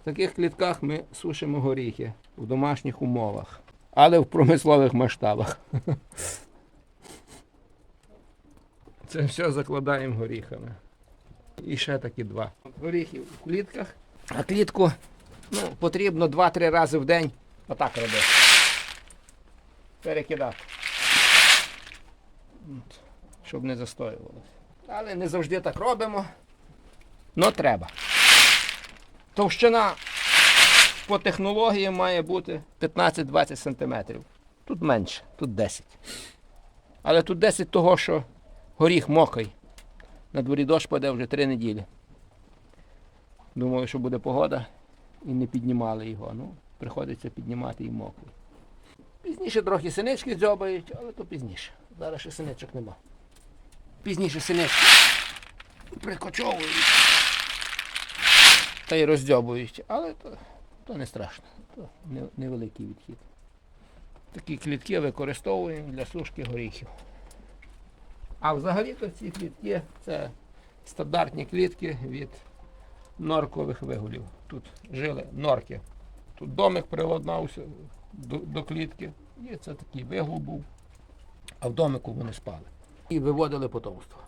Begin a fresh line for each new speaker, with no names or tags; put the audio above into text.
В таких клітках ми сушимо горіхи в домашніх умовах, але в промислових масштабах. Це все закладаємо горіхами. І ще такі два. Горіхи в клітках. А клітку ну, потрібно 2-3 рази в день отак робити. Перекидати. Щоб не застоювалося. Але не завжди так робимо. Но треба. Товщина по технології має бути 15-20 см. Тут менше, тут 10. Але тут 10 того, що горіх мокрий. На дворі дощ паде вже 3 неділі. Думали, що буде погода і не піднімали його. Ну, приходиться піднімати і мокрий. Пізніше трохи синички дзьобають, але то пізніше. Зараз ще синичок нема. Пізніше синички прикочовують та й роздьобують, але то, то не страшно, то невеликий відхід. Такі клітки використовуємо для сушки горіхів. А взагалі-то ці клітки це стандартні клітки від норкових вигулів. Тут жили норки. Тут домик приладнався до, до клітки. І це такий вигул був. А в домику вони спали. І виводили потомство.